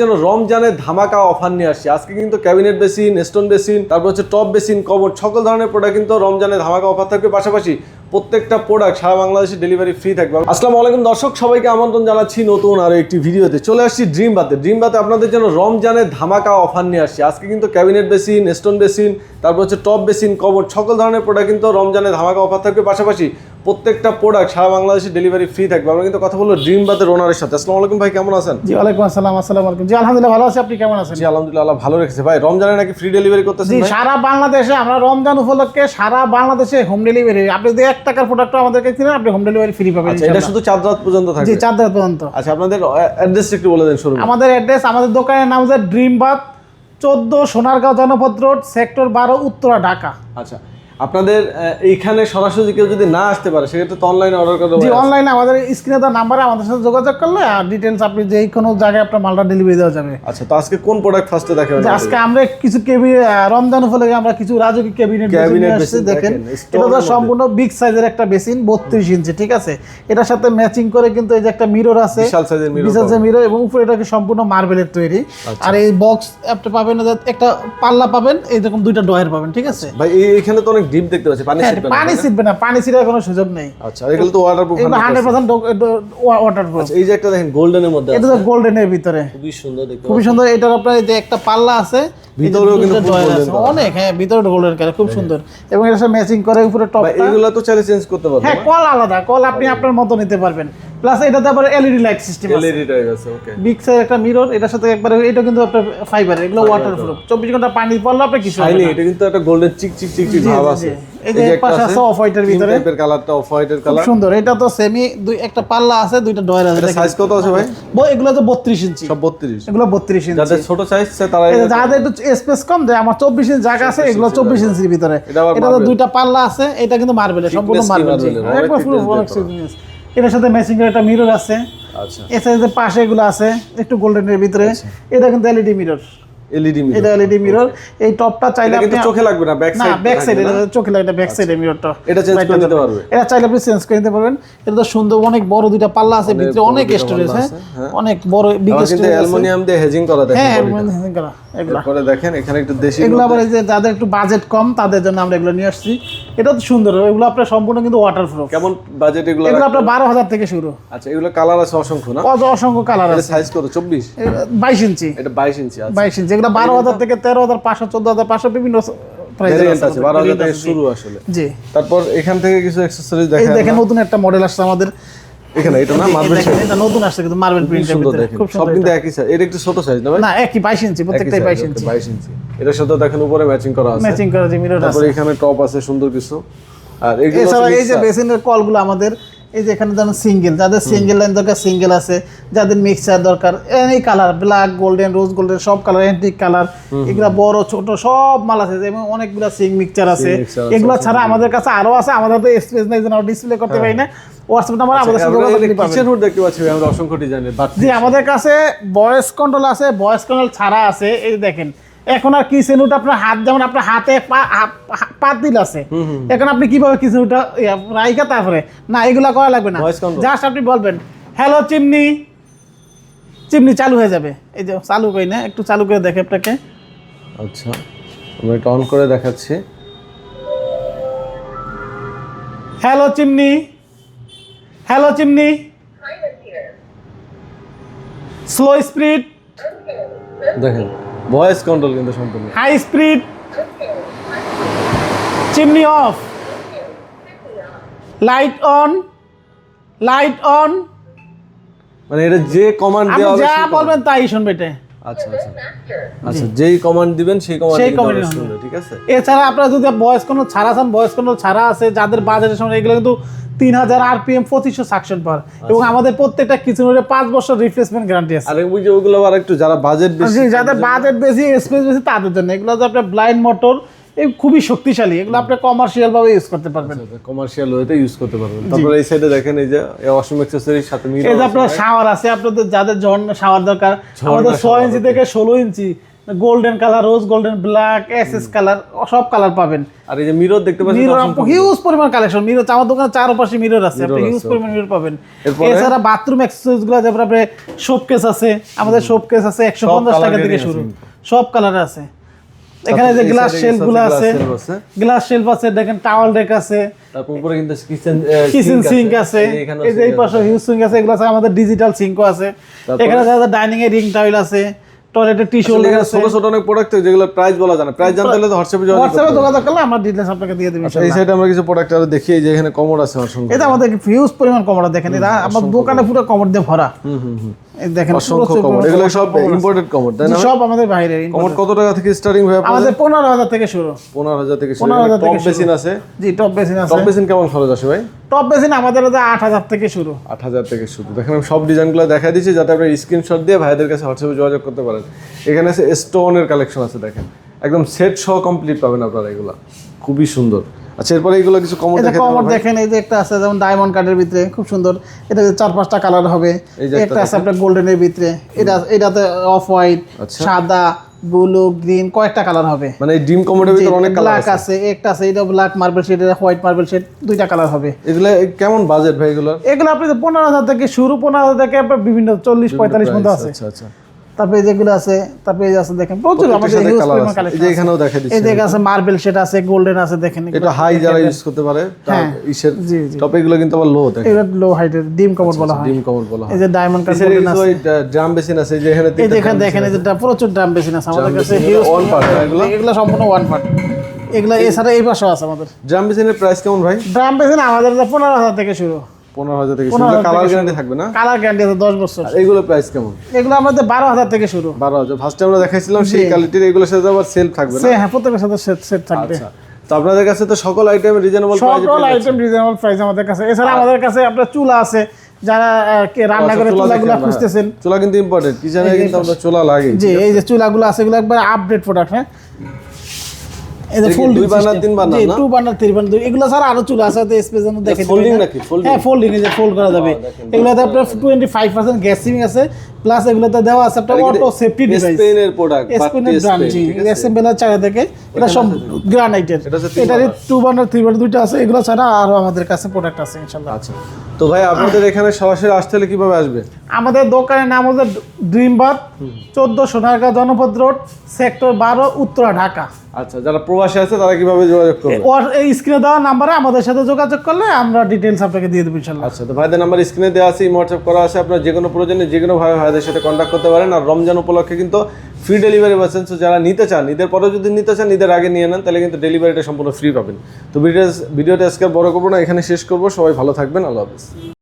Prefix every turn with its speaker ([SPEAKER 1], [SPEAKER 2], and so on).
[SPEAKER 1] যেন রমজানের ধামাকা অফার নিয়ে আসছে। আজকে কিন্তু ক্যাবিনেট বেসিন স্টোন বেসিন তারপর হচ্ছে টপ বেসিন কবর, সকল ধরনের প্রোডাক্ট কিন্তু রমজানে ধামাকা অফার থাকবে। পাশাপাশি প্রত্যেকটা প্রোডাক্ট সারা বাংলাদেশে ডেলিভারি ফ্রি থাকবে। আসসালামু আলাইকুম দর্শক, সবাইকে আমন্ত্রণ জানাচ্ছি নতুন আরও একটি ভিডিওতে। চলে আসছি ড্রিম বাতে ড্রিম বাতে আপনাদের জন্য রমজানের ধামাকা অফার নিয়ে আসছে। আজকে কিন্তু ক্যাবিনেট বেসিন স্টোন বেসিন তারপর হচ্ছে টপ বেসিন কবর, সকল ধরনের প্রোডাক্ট কিন্তু রমজানের ধামাকা অফার থাকবে। পাশাপাশি প্রত্যেকটা প্রোডাক্ট সারা বাংলাদেশে ডেলিভারি ফ্রি থাকবে। আমরা কিন্তু কথা বলব ড্রিম বাতের ওনারের সাথে। আসসালামু আলাইকুম ভাই কেমন আছেন?
[SPEAKER 2] জি ওয়ালাইকুম আসসালাম আসসালামু আলাইকুম। জি আলহামদুলিল্লাহ ভালো আছি। আপনি কেমন আছেন?
[SPEAKER 1] জি আলহামদুলিল্লাহ ভালো রেখেছে। ভাই রমজানে নাকি ফ্রি ডেলিভারি করতেছেন
[SPEAKER 2] জি সারা বাংলাদেশে আমরা রমজান উপলক্ষে সারা বাংলাদেশে হোম ডেলিভারি আপনি যদি এক টাকার প্রোডাক্ট আমাদেরকে কিনেন আপনি হোম ডেলিভারি ফ্রি পাবেন
[SPEAKER 1] আচ্ছা এটা শুধু চাঁদ রাত পর্যন্ত
[SPEAKER 2] জি
[SPEAKER 1] থাকবে
[SPEAKER 2] চার রাত পর্যন্ত।
[SPEAKER 1] আচ্ছা আপনাদের অ্যাড্রেস একটু বলে দেন শুরু
[SPEAKER 2] আমাদের অ্যাড্রেস আমাদের দোকানের নাম হচ্ছে ড্রিম বাথ চোদ্দ সোনারগাঁও জনপদ রোড সেক্টর বারো উত্তরা ঢাকা।
[SPEAKER 1] আচ্ছা আপনাদের এইখানে সরাসরি কেউ যদি না আসতে পারে সেক্ষেত্রে তো অনলাইনে অর্ডার করে
[SPEAKER 2] জি অনলাইনে আমাদের স্ক্রিনে দেওয়া নাম্বারে আমাদের সাথে যোগাযোগ করলে আর ডিটেলস আপনি যে কোনো জায়গায় আপনার মালটা ডেলিভারি দেওয়া যাবে।
[SPEAKER 1] আচ্ছা তো আজকে কোন প্রোডাক্ট ফার্স্টে দেখাবেন?
[SPEAKER 2] আজকে আমরা কিছু কেবি রমজান উপলক্ষে আমরা কিছু রাজকীয় ক্যাবিনেট আসছে
[SPEAKER 1] basin
[SPEAKER 2] দেখেন। এটা তো সম্পূর্ণ বিগ সাইজের একটা বেসিন বত্রিশ ইঞ্চি ঠিক আছে? এটার সাথে ম্যাচিং করে কিন্তু এই যে একটা মিরর আছে
[SPEAKER 1] বিশাল সাইজের mirror
[SPEAKER 2] বিশাল সাইজের মিরর এবং উপরে এটাকে সম্পূর্ণ মার্বেলের তৈরি।
[SPEAKER 1] আচ্ছা।
[SPEAKER 2] আর এই বক্স আপনি পাবেন একটা পাল্লা পাবেন এইরকম দুইটা ডয়ার পাবেন ঠিক আছে?
[SPEAKER 1] ভাই এই- এইখানে তো অনেক ডিপ দেখতে পাচ্ছি পানি
[SPEAKER 2] হ্যাঁ,
[SPEAKER 1] ছিটবে না,
[SPEAKER 2] পানি? ছিটবে না? পানি ছিটার কোনো সুযোগ নেই।
[SPEAKER 1] আচ্ছা এগুলো তো ওয়াটারপ্রুফ
[SPEAKER 2] এগুলো হান্ড্রেড পার্সেন্ট ওয়াটার প্রুফ
[SPEAKER 1] এই যে একটা দেখেন গোল্ডেনের মধ্যে
[SPEAKER 2] এটা। তো গোল্ডেনের ভিতরে।
[SPEAKER 1] খুবই সুন্দর দেখতে
[SPEAKER 2] খুবই সুন্দর এটার আপনার যে একটা পাল্লা আছে
[SPEAKER 1] ভিতরেও কিন্তু।
[SPEAKER 2] অনেক হ্যাঁ ভিতরে গোল্ডেন কালার খুব সুন্দর। এবং এটার সাথে ম্যাচিং করে উপরে টপ
[SPEAKER 1] এগুলো তো চাইলে চেঞ্জ করতে পারব
[SPEAKER 2] হ্যাঁ কল আলাদা কল আপনি আপনার মতো নিতে পারবেন। প্লাস এটাতে আবার এলইডি লাইট সিস্টেম আছে।
[SPEAKER 1] এলইডি টাইপ আছে ওকে
[SPEAKER 2] বিগ সাইজ একটা মিরর এটার সাথে একবারে এটা কিন্তু আপনার ফাইবার এগুলো ওয়াটারপ্রুফ চব্বিশ ঘণ্টা পানি পড়লে আপনি কিছু
[SPEAKER 1] শাইনি
[SPEAKER 2] না।
[SPEAKER 1] এটা কিন্তু একটা গোল্ডেন চিক চিক চিক চিক ভাব আছে।
[SPEAKER 2] এই যে পাশে আছে white এর ভিতরে।
[SPEAKER 1] টাইপের কালারটা অফ হোয়াইটের
[SPEAKER 2] খুব
[SPEAKER 1] কালার
[SPEAKER 2] সুন্দর এটা তো সেমি দুই একটা পাল্লা আছে দুইটা ডয়ার আছে
[SPEAKER 1] এটা সাইজ কত আছে ভাই?
[SPEAKER 2] ব- এগুলো তো বত্রিশ ইঞ্চি।
[SPEAKER 1] সব 32
[SPEAKER 2] এগুলো বত্রিশ ইঞ্চি।
[SPEAKER 1] যাদের ছোট সাইজ
[SPEAKER 2] আছে তারা যাদের একটু স্পেস কম দেয় আমার চব্বিশ ইঞ্চি জায়গা আছে এগুলো চব্বিশ ইঞ্চির ভিতরে।
[SPEAKER 1] এটা
[SPEAKER 2] তো দুইটা পাল্লা আছে এটা কিন্তু মার্বেলের সম্পূর্ণ মার্বেল
[SPEAKER 1] এর?
[SPEAKER 2] একবার
[SPEAKER 1] thickness
[SPEAKER 2] অনেক। এটার সাথে ম্যাচিং করে একটা মিরর আছে।
[SPEAKER 1] আচ্ছা।
[SPEAKER 2] এ সাইজের পাশে এগুলো আছে একটু গোল্ডেনের ভিতরে। এটা কিন্তু এলইডি মিরর
[SPEAKER 1] এলইডি মিরর
[SPEAKER 2] এটা এলইডি মিরর এই টপটা চাইলে
[SPEAKER 1] এটা কিন্তু
[SPEAKER 2] আপনি
[SPEAKER 1] চোখে লাগবে না ব্যাক সাইড না?
[SPEAKER 2] ব্যাক সাইড সাইডে চোখে লাগে ব্যাক সাইডে মিররটা
[SPEAKER 1] এটা চেঞ্জ করে নিতে পারবে।
[SPEAKER 2] এটা চাইলে আপনি চেঞ্জ করে নিতে পারবেন। এটা তো সুন্দর অনেক বড় দুইটা পাল্লা আছে ভিতরে অনেক স্টোরেজ হ্যাঁ
[SPEAKER 1] আছে, হ্যাঁ।
[SPEAKER 2] অনেক বড় বিগ স্টোরেজ আছে।
[SPEAKER 1] অ্যালুমিনিয়াম দিয়ে হেজিং করা দেখেন
[SPEAKER 2] হ্যাঁ। অ্যালুমিনিয়াম করা। এগুলা
[SPEAKER 1] দেখেন এখানে একটু দেশি
[SPEAKER 2] এগুলো আবার এই যে যাদের একটু বাজেট কম তাদের জন্য আমরা এগুলো নিয়ে আসছি। এটা তো সুন্দর এগুলো আপনার সম্পূর্ণ কিন্তু ওয়াটারপ্রুফ
[SPEAKER 1] কেমন বাজেট এগুলো
[SPEAKER 2] এগুলো আপনার বারো হাজার থেকে শুরু।
[SPEAKER 1] আচ্ছা এগুলো কালার আছে অসংখ্য না?
[SPEAKER 2] অসংখ্য কালার আছে।
[SPEAKER 1] সাইজ কত? 24
[SPEAKER 2] বাইশ ইঞ্চি।
[SPEAKER 1] এটা 22 ইঞ্চি
[SPEAKER 2] বাইশ ইঞ্চি। এগুলো বারো হাজার থেকে তেরো হাজার পাঁচশো চোদ্দ হাজার পাঁচশো বিভিন্ন প্রাইসের
[SPEAKER 1] ভেরিয়েন্ট আছে 12000
[SPEAKER 2] variant
[SPEAKER 1] থেকে
[SPEAKER 2] আছে, জি।
[SPEAKER 1] শুরু আসলে।
[SPEAKER 2] জি।
[SPEAKER 1] তারপর এখান থেকে কিছু অ্যাকসেসরিজ দেখেন
[SPEAKER 2] নতুন একটা মডেল আসছে আমাদের।
[SPEAKER 1] এখানে এটা না মার্বেল
[SPEAKER 2] দেখেন, এটা নতুন আসছে কিন্তু মার্বেল প্রিন্টের
[SPEAKER 1] সুন্দর দেখেন। সব কিন্তু একই সাইজ এটা একটু ছোট সাইজ না ভাই?
[SPEAKER 2] না একই বাইশ ইঞ্চি প্রত্যেকটাই বাইশ ইঞ্চি
[SPEAKER 1] 22 ইঞ্চি এটার সাথে দেখেন উপরে ম্যাচিং করা আছে।
[SPEAKER 2] ম্যাচিং করা যে মিরর
[SPEAKER 1] তারপর এখানে টপ আছে সুন্দর কিছু। আর এগুলো
[SPEAKER 2] এছাড়া এই যে বেসিনের কলগুলো আমাদের এই যে এখানে সিঙ্গেল যাদের সিঙ্গেল লাইন দরকার সিঙ্গেল আছে। যাদের মিক্সার দরকার এই colour black golden rose golden সব কালার অ্যান্টিক কালার এগুলা বড় ছোট সব মাল আছে। যেমন অনেকগুলা সিং মিক্সচার আছে।
[SPEAKER 1] আছে,
[SPEAKER 2] এগুলো ছাড়া আমাদের কাছে আরও আছে। আমাদের তো স্পেস নাই যেন ডিসপ্লে করতে পারি না। হোয়াটসঅ্যাপ নাম্বার আমাদের সাথে যোগাযোগ করতে পারবেন।
[SPEAKER 1] কিচেন হুড দেখতে পাচ্ছি আমরা অসংখ্য ডিজাইনের বাট
[SPEAKER 2] জি আমাদের কাছে ভয়েস কন্ট্রোল আছে ভয়েস কন্ট্রোল ছাড়া আছে এই দেখেন এখন আর কিচেন উট আপনার হাত যেমন আপনার হাতে পা- হা- হা- পাতিল আছে এখন আপনি কীভাবে কিচেন উটা রাইকা তারপরে? না এগুলা করা লাগবে না। জাস্ট আপনি বলবেন হ্যালো চিমনি। চিমনি চালু হয়ে যাবে। এই যে চালু করি না একটু চালু করে দেখে আপনাকে।
[SPEAKER 1] আচ্ছা আমরা এটা অন করে দেখাচ্ছি।
[SPEAKER 2] Hello chimney. Hello chimney slow speed
[SPEAKER 1] দেখেন ভয়েস কন্ট্রোল কিন্তু সম্পূর্ণ।
[SPEAKER 2] High speed chimney off light on light on
[SPEAKER 1] মানে এটা যে কমান্ড দেওয়া হবে
[SPEAKER 2] যা বলবেন তাই শুনবে এটা।
[SPEAKER 1] আচ্ছা আচ্ছা। আচ্ছা যেই কমান্ড দিবেন সেই কমান্ড
[SPEAKER 2] সেই
[SPEAKER 1] কমান্ড ঠিক আছে?
[SPEAKER 2] এছাড়া আপনারা যদি বয়স কোনো ছাড়া চান বয়স কোনো ছাড়া আছে যাদের বাজেটের সময় এগুলো কিন্তু তিন হাজার আরপিএম পঁচিশশো সাকশন পার এবং আমাদের প্রত্যেকটা কিচেনের পাঁচ বছর রিপ্লেসমেন্ট গ্যারান্টি আছে।
[SPEAKER 1] আর ওই যে ওগুলো আবার একটু যারা বাজেট বেশি
[SPEAKER 2] যাদের বাজেট বেশি স্পেস বেশি তাদের জন্য। এগুলো যে আপনার ব্লাইন্ড মোটর খুবই শক্তিশালী। এগুলো আপনি কমার্শিয়াল ভাবে ইউজ করতে পারবেন।
[SPEAKER 1] কমার্শিয়াল ওয়েতে ইউজ করতে পারবেন। তারপরে এই সাইডে দেখেন এই যে ওয়াশিং অ্যাক্সেসরির সাথে মিল
[SPEAKER 2] এই যে আপনার শাওয়ার আছে আপনাদের যাদের ঝর্ণা শাওয়ার দরকার আমাদের ছয় ইঞ্চি থেকে ষোলো ইঞ্চি golden colour rose golden black SS colour সব কালার পাবেন।
[SPEAKER 1] আর এই যে মিরর দেখতে পাচ্ছেন
[SPEAKER 2] মিরর হিউজ পরিমাণ কালেকশন মিরর আমার দোকানে চারপাশে মিরর আছে আপনি হিউজ পরিমাণ মিরর পাবেন? এছাড়া বাথরুম অ্যাক্সেসরিজগুলো যেমন আপনি শোপকেস আছে আমাদের শোপকেস আছে একশো পঞ্চাশ
[SPEAKER 1] colour
[SPEAKER 2] টাকা থেকে শুরু। সব কালার আছে। এখানে যে গ্লাস
[SPEAKER 1] শেলফগুলো
[SPEAKER 2] আছে গ্লাস শেলফ আছে দেখেন টাওয়াল ডেক আছে
[SPEAKER 1] তারপর উপরে কিন্তু কিচেন
[SPEAKER 2] কিচেন সিঙ্ক আছে। এই যে এই পাশে হিউজ সিঙ্ক আছে এগুলো আছে আমাদের ডিজিটাল সিঙ্কও আছে? এখানে ডাইনিং এর রিং টাইল আছে টিস্যু
[SPEAKER 1] ছোট ছোট অনেক প্রোডাক্ট যেগুলো প্রাইস বলা প্রাইস জানতে হলে তো হোয়াটসঅ্যাপে যোগাযোগ
[SPEAKER 2] হোয়াটসঅ্যাপে যোগাযোগ করলে আমরা ডিটেলস আপনাকে দিয়ে দেবো
[SPEAKER 1] হবে। এই সাইডে আমরা কিছু প্রোডাক্ট আরও দেখি যে এখানে কমোড আছে অসংখ্য
[SPEAKER 2] এটা আমাদের পরিমাণ কমোডা দেখেন এটা আমার দোকানে পুরো কমোড দিয়ে ভরা।
[SPEAKER 1] হুম হুম।
[SPEAKER 2] দেখেন
[SPEAKER 1] অসংখ্য কমোড এগুলো সব ইম্পোর্টেড কমোড তাই না
[SPEAKER 2] সব আমাদের বাইরে
[SPEAKER 1] কমোড কত টাকা থেকে স্টার্টিং ভাই
[SPEAKER 2] আমাদের পনেরো হাজার থেকে শুরু।
[SPEAKER 1] পনেরো হাজার থেকে শুরু।
[SPEAKER 2] 15,000
[SPEAKER 1] টপ। বেসিন আছে?
[SPEAKER 2] জি টপ বেসিন আছে।
[SPEAKER 1] টপ বেসিন কেমন খরচ আসে ভাই?
[SPEAKER 2] টপ বেসিন আমাদের আট হাজার থেকে শুরু।
[SPEAKER 1] আট হাজার থেকে শুরু। দেখেন আমি সব ডিজাইনগুলো দেখা দিচ্ছি যাতে আপনি স্ক্রিনশট দিয়ে ভাইদের কাছে হোয়াটসঅ্যাপে যোগাযোগ করতে পারেন। এখানে আছে স্টোনের কালেকশন আছে দেখেন। একদম সেট সহ কমপ্লিট পাবেন আপনারা এগুলা। খুবই সুন্দর। আচ্ছা এরপরে এগুলো কিছু কমন
[SPEAKER 2] এটা
[SPEAKER 1] দেখে
[SPEAKER 2] কমোড দেখেন এই যে একটা আছে যেমন ডায়মন্ড কার্ডের ভিতরে খুব সুন্দর। এটা চার পাঁচটা কালার হবে
[SPEAKER 1] একটা
[SPEAKER 2] আছে আপনার গোল্ডেনের ভিতরে। এটা এটাতে অফ হোয়াইট
[SPEAKER 1] আচ্ছা।
[SPEAKER 2] সাদা ব্লু গ্রিন কয়েকটা কালার হবে।
[SPEAKER 1] মানে ডিম কমোডের ভিতরে অনেক কালার
[SPEAKER 2] ব্ল্যাক
[SPEAKER 1] আছে।
[SPEAKER 2] একটা আছে এটা ব্ল্যাক মার্বেল শেড এটা হোয়াইট মার্বেল শেড দুইটা কালার হবে।
[SPEAKER 1] এগুলো কেমন বাজেট ভাই এগুলো
[SPEAKER 2] এগুলো আপনি পনেরো হাজার থেকে শুরু পনেরো হাজার থেকে আপনার বিভিন্ন চল্লিশ পঁয়তাল্লিশ মতো আছে।
[SPEAKER 1] আচ্ছা আচ্ছা।
[SPEAKER 2] তারপরে যেগুলো আছে তারপরে আছে দেখেন প্রচুর আমাদের
[SPEAKER 1] আছে। এই যে এখানেও দেখা
[SPEAKER 2] এই আছে মার্বেল সেট আছে গোল্ডেন আছে দেখেন
[SPEAKER 1] এটা হাই যারা ইউজ করতে পারে তার
[SPEAKER 2] হ্যাঁ।
[SPEAKER 1] ইসের। টপ এগুলো কিন্তু আবার লো
[SPEAKER 2] এগুলো লো হাইটের ডিম কমোড বলা হয়।
[SPEAKER 1] ডিম কমোড বলা হয়।
[SPEAKER 2] এই যে ডায়মন্ড
[SPEAKER 1] এছাড়া
[SPEAKER 2] গোল্ডেন আছে।
[SPEAKER 1] ড্রাম বেসিন আছে যে এখানে
[SPEAKER 2] এই দেখেন দেখেন এই যেটা প্রচুর দাম বেশি না আমাদের কাছে হিউজ
[SPEAKER 1] part এগুলো?
[SPEAKER 2] এগুলো সম্পূর্ণ ওয়ান পার্ট এগুলো এছাড়া এই পাশেও আছে আমাদের।
[SPEAKER 1] ড্রাম বেসিনের প্রাইস কেমন ভাই?
[SPEAKER 2] ড্রাম বেসিন আমাদের পনেরো হাজার থেকে শুরু।
[SPEAKER 1] পনেরো হাজার থেকে কালার গ্যারান্টি থাকবে না?
[SPEAKER 2] কালার গ্যারান্টি আছে দশ বছর।
[SPEAKER 1] আর প্রাইস কেমন?
[SPEAKER 2] এগুলো আমাদের বারো হাজার থেকে শুরু।
[SPEAKER 1] বারো হাজার। ফার্স্টে আমরা দেখাইছিলাম সেই কোয়ালিটির এগুলোর সাথে আবার সেল থাকবে না।
[SPEAKER 2] হ্যাঁ প্রত্যেকের সাথে সেট সেট থাকবে।
[SPEAKER 1] আচ্ছা। তো আপনাদের কাছে তো সকল আইটেম রিজনেবল
[SPEAKER 2] সকল আইটেম রিজনেবল প্রাইস আমাদের কাছে। এছাড়া আমাদের কাছে আপনার চুলা আছে। যারা রান্না করে চুলাগুলো খুঁজতেছেন।
[SPEAKER 1] চুলা কিন্তু ইম্পর্টেন্ট কিচেনে কিন্তু আমরা চুলা লাগে
[SPEAKER 2] জি এই যে চুলাগুলো আছে এগুলো একবার আপডেট প্রোডাক্ট হ্যাঁ?
[SPEAKER 1] তিন না?
[SPEAKER 2] টু বার্নার থ্রি বার্নার এগুলো আরও চুলা আছে হ্যাঁ?
[SPEAKER 1] নাকি?
[SPEAKER 2] হ্যাঁ ফোল্ডিং এই যে ফোল্ড করা যাবে। এগুলোতে আপনার twenty five percent gas saving আছে প্লাস এগুলোতে দেওয়া আছে আপনার অটো সেফটি ডিভাইস
[SPEAKER 1] স্পেনের প্রোডাক্ট
[SPEAKER 2] স্পেনের ব্র্যান্ড জি এসএমএল চাকা থেকে এটা সব গ্রানাইটের
[SPEAKER 1] এটা হচ্ছে তিন
[SPEAKER 2] এটারই টু বার্নার থ্রি বার্নার আছে এগুলো ছাড়া আরও আমাদের কাছে প্রোডাক্ট আছে
[SPEAKER 1] আচ্ছা। তো ভাই আপনাদের এখানে সরাসরি আসতে হলে কীভাবে আসবে?
[SPEAKER 2] আমাদের দোকানের নাম হচ্ছে ড্রিম বাথ চোদ্দ সোনারগাঁ জনপদ রোড সেক্টর বারো উত্তরা ঢাকা।
[SPEAKER 1] আচ্ছা যারা প্রবাসী আছে তারা কীভাবে যোগাযোগ করবে?
[SPEAKER 2] ওর এই স্ক্রিনে দেওয়া নাম্বারে আমাদের সাথে যোগাযোগ করলে আমরা ডিটেলস আপনাকে দিয়ে দেবো ইনশাল্লাহ।
[SPEAKER 1] আচ্ছা তো ভাইদের নাম্বার স্ক্রিনে দেওয়া আছে হোয়াটসঅ্যাপ করা আছে আপনার যে কোনো প্রয়োজনে যে কোনো ভাবে ভাইদের সাথে কন্ট্যাক্ট করতে পারেন। আর রমজান উপলক্ষে কিন্তু ফ্রি ডেলিভারি পাচ্ছেন তো যারা নিতে চান ঈদের পরে যদি নিতে চান ঈদের আগে নিয়ে নেন তাহলে কিন্তু ডেলিভারিটা সম্পূর্ণ ফ্রি পাবেন। তো ভিডিও ভিডিওটা আজকে বড় করব না এখানে শেষ করব। সবাই ভালো থাকবেন আল্লাহ হাফিজ।